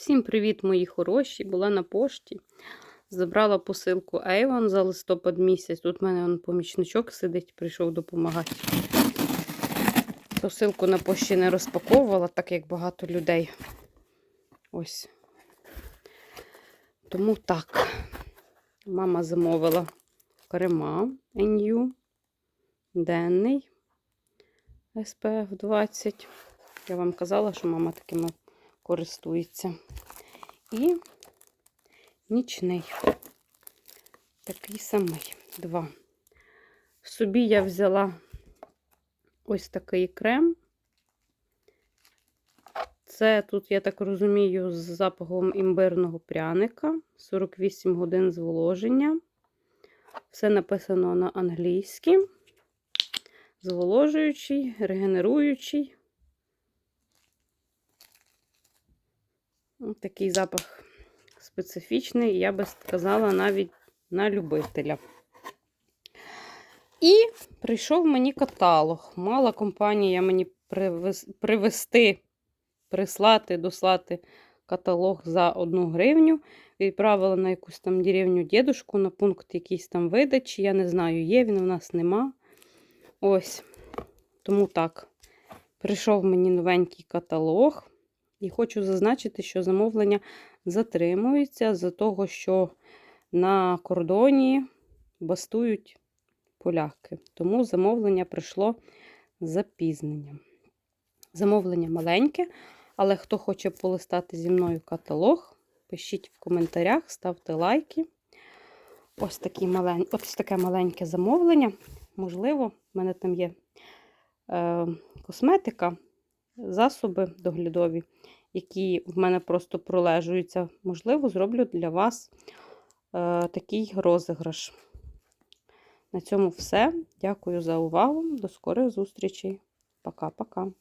Всім привіт, мої хороші! Була на пошті. Забрала посилку Avon за листопад місяць. Тут в мене он, помічничок сидить, прийшов допомагати. Посилку на пошті не розпаковувала, так як багато людей. Ось. Тому так. Мама замовила крема NU, денний SPF 20. Я вам казала, що мама такими користується. І нічний. Такий самий. Два. Собі я взяла ось такий крем. Це тут, я так розумію, з запахом імбирного пряника. 48 годин зволоження. Все написано на англійській. Зволожуючий, регенеруючий. Такий запах специфічний, я би сказала, навіть на любителя. І прийшов мені каталог. Мала компанія мені привезти, прислати, дослати каталог за 1 гривню. Відправила на якусь там деревню дідушку, на пункт якийсь там видачі. Я не знаю, є він у нас нема. Ось. Тому так. Прийшов мені новенький каталог. І хочу зазначити, що замовлення затримується за того, що на кордоні бастують поляки. Тому замовлення прийшло з запізненням. Замовлення маленьке, але хто хоче полистати зі мною каталог, пишіть в коментарях, ставте лайки. Ось, такі малень... Ось таке маленьке замовлення. Можливо, в мене там є е, косметика, засоби доглядові, які в мене просто пролежуються. Можливо, зроблю для вас е, такий розіграш. На цьому все. Дякую за увагу. До скорих зустрічей. Пока-пока.